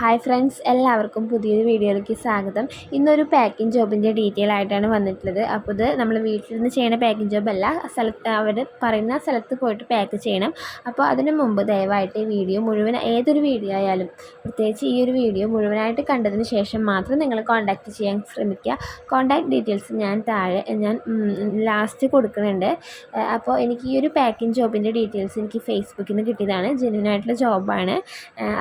Hi friends എല്ലാവർക്കും പുതിയൊരു വീഡിയോയിലേക്ക് സ്വാഗതം. ഇന്നൊരു പാക്കിംഗ് ജോബിന്റെ ഡീറ്റെയിൽ ആയിട്ടാണ് വന്നിട്ടുള്ളത്. അപ്പോൾ ഇത് നമ്മൾ വീട്ടിൽ നിന്ന് ചെയ്യുന്ന പാക്കിംഗ് ജോബല്ല സ്ഥലത്ത് അവർ പറയുന്ന സ്ഥലത്ത് പോയിട്ട് പാക്ക് ചെയ്യണം. അപ്പോൾ അതിന് മുമ്പ് ദയവായിട്ട് ഈ വീഡിയോ മുഴുവൻ ഏതൊരു വീഡിയോ ആയാലും പ്രത്യേകിച്ച് ഈ ഒരു വീഡിയോ മുഴുവനായിട്ട് കണ്ടതിന് ശേഷം മാത്രം നിങ്ങൾ കോൺടാക്റ്റ് ചെയ്യാൻ ശ്രമിക്കുക. കോൺടാക്ട് ഡീറ്റെയിൽസ് ഞാൻ താഴെ ഞാൻ ലാസ്റ്റ് കൊടുക്കുന്നുണ്ട്. അപ്പോൾ എനിക്ക് ഈ ഒരു പാക്കിംഗ് ജോബിന്റെ ഡീറ്റെയിൽസ് എനിക്ക് ഫേസ്ബുക്കിൽ നിന്ന് കിട്ടിയതാണ്. ജെന്യൂനായിട്ടുള്ള ജോബാണ്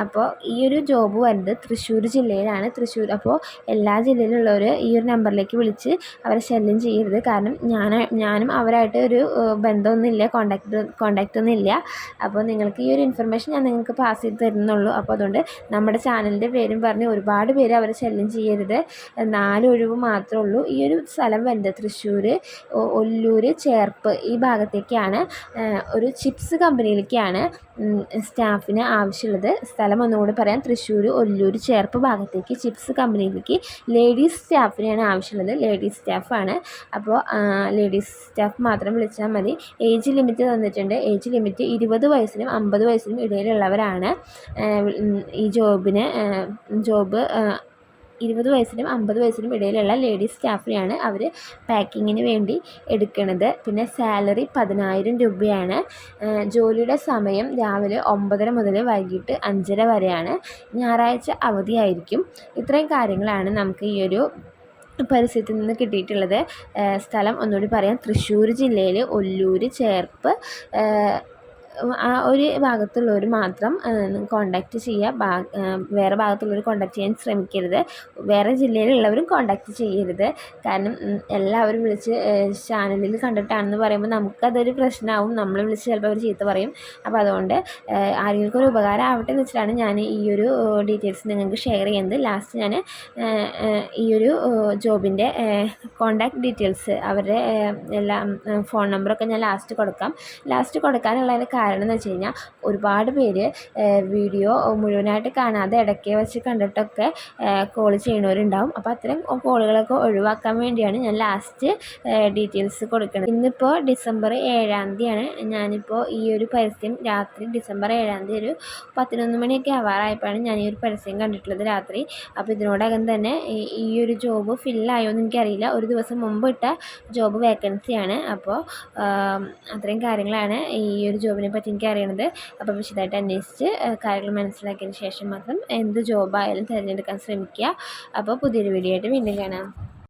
അപ്പോൾ ഈ ഒരു ജോബ് വരുന്നത് തൃശ്ശൂർ ജില്ലയിലാണ്. തൃശ്ശൂർ അപ്പോൾ എല്ലാ ജില്ലയിലുള്ളവർ ഈ ഒരു നമ്പറിലേക്ക് വിളിച്ച് അവരെ ശല്യം ചെയ്യരുത്. കാരണം ഞാൻ ഞാനും അവരായിട്ട് ഒരു ബന്ധമൊന്നുമില്ല കോണ്ടാക്ട് കോണ്ടാക്റ്റ് ഒന്നും ഇല്ല അപ്പോൾ നിങ്ങൾക്ക് ഈ ഒരു ഇൻഫർമേഷൻ ഞാൻ നിങ്ങൾക്ക് പാസ് ചെയ്ത് തരുന്നുള്ളൂ. അപ്പോൾ അതുകൊണ്ട് നമ്മുടെ ചാനലിന്റെ പേരും പറഞ്ഞ് ഒരുപാട് പേര് അവരെ ശല്യം ചെയ്യരുത്. നാലൊഴിവ് മാത്രമേ ഉള്ളൂ. ഈ ഒരു സ്ഥലം വരുന്നത് തൃശ്ശൂർ ഒല്ലൂർ ചേർപ്പ് ഈ ഭാഗത്തേക്കാണ്. ഒരു ചിപ്സ് കമ്പനിയിലേക്കാണ് സ്റ്റാഫിന് ആവശ്യമുള്ളത് സ്ഥലം ഒന്നുകൂടി പറയാം. തൃശ്ശൂർ ഒല്ലൂർ ചേർപ്പ് ഭാഗത്തേക്ക് ചിപ്സ് കമ്പനിയിലേക്ക് ലേഡീസ് സ്റ്റാഫിനെയാണ് ആവശ്യമുള്ളത്. ലേഡീസ് സ്റ്റാഫാണ് അപ്പോൾ ലേഡീസ് സ്റ്റാഫ് മാത്രം വിളിച്ചാൽ മതി. ഏജ് ലിമിറ്റ് തന്നിട്ടുണ്ട്. ഏജ് ലിമിറ്റ് ഇരുപത് വയസ്സിനും അമ്പത് വയസ്സിനും ഇടയിലുള്ളവരാണ്. ഈ ജോബിന് ജോബ് ഇരുപത് വയസ്സിനും അമ്പത് വയസ്സിനും ഇടയിലുള്ള ലേഡീസ് സ്റ്റാഫിനെയാണ് അവർ പാക്കിങ്ങിന് വേണ്ടി എടുക്കുന്നത് പിന്നെ സാലറി പതിനായിരം രൂപയാണ്. ജോലിയുടെ സമയം രാവിലെ ഒമ്പതര മുതൽ വൈകിട്ട് അഞ്ചര വരെയാണ്. ഞായറാഴ്ച അവധിയായിരിക്കും. ഇത്രയും കാര്യങ്ങളാണ് നമുക്ക് ഈ ഒരു പരിസരത്ത് നിന്ന് കിട്ടിയിട്ടുള്ളത്. സ്ഥലം ഒന്നുകൂടി പറയാം. തൃശ്ശൂർ ജില്ലയിൽ ഒല്ലൂർ ചേർപ്പ് ആ ഒരു ഭാഗത്തുള്ളവർ മാത്രം കോണ്ടാക്ട് ചെയ്യുക വേറെ ഭാഗത്തുള്ളവർ കോണ്ടാക്ട് ചെയ്യാൻ ശ്രമിക്കരുത്. വേറെ ജില്ലയിലുള്ളവരും കോണ്ടാക്ട് ചെയ്യരുത്. കാരണം എല്ലാവരും വിളിച്ച് ചാനലിൽ കണ്ടിട്ടാണെന്ന് പറയുമ്പോൾ നമുക്കതൊരു പ്രശ്നമാവും നമ്മൾ വിളിച്ച് ചിലപ്പോൾ അവർ ചീത്ത പറയും. അപ്പോൾ അതുകൊണ്ട് ആരെങ്കിലും ഒരു ഉപകാരം ആവട്ടെ എന്ന് വെച്ചിട്ടാണ് ഞാൻ ഈ ഒരു ഡീറ്റെയിൽസ് നിങ്ങൾക്ക് ഷെയർ ചെയ്യുന്നത്. ലാസ്റ്റ് ഞാൻ ഈ ഒരു ജോബിന്റെ കോണ്ടാക്ട് ഡീറ്റെയിൽസ് അവരുടെ എല്ലാം ഫോൺ നമ്പറൊക്കെ ഞാൻ ലാസ്റ്റ് കൊടുക്കാം. ലാസ്റ്റ് കൊടുക്കാനുള്ളതിന് കാരണം എന്ന് വെച്ച് കഴിഞ്ഞാൽ ഒരുപാട് പേര് വീഡിയോ മുഴുവനായിട്ട് കാണാതെ ഇടയ്ക്ക് വെച്ച് കണ്ടിട്ടൊക്കെ കോൾ ചെയ്യണവരുണ്ടാവും അപ്പോൾ അത്തരം കോളുകളൊക്കെ ഒഴിവാക്കാൻ വേണ്ടിയാണ് ഞാൻ ലാസ്റ്റ് ഡീറ്റെയിൽസ് കൊടുക്കുന്നത് ഇന്നിപ്പോൾ ഡിസംബർ ഏഴാം തീയതിയാണ്. ഞാനിപ്പോൾ ഈ ഒരു പരസ്യം രാത്രി ഡിസംബർ ഏഴാം തീയതി ഒരു പതിനൊന്ന് മണിയൊക്കെ ആവാറായപ്പോഴാണ് ഞാൻ ഈ ഒരു പരസ്യം കണ്ടിട്ടുള്ളത് രാത്രി. അപ്പോൾ ഇതിനോടകം തന്നെ ഈ ഒരു ജോബ് ഫില്ലായോ എന്ന് എനിക്കറിയില്ല. ഒരു ദിവസം മുമ്പ് ഇട്ട ജോബ് വേക്കൻസിയാണ് അപ്പോൾ അത്രയും കാര്യങ്ങളാണ് ഈ ഒരു ജോബിനെ പറ്റി എനിക്ക് അറിയണത് അപ്പോൾ വിശദമായിട്ട് അന്വേഷിച്ച് കാര്യങ്ങൾ മനസ്സിലാക്കിയതിന് ശേഷം മാത്രം എന്ത് ജോബായാലും തിരഞ്ഞെടുക്കാൻ ശ്രമിക്കുക. അപ്പോൾ പുതിയൊരു വീഡിയോ ആയിട്ട് വീണ്ടും കാണാം.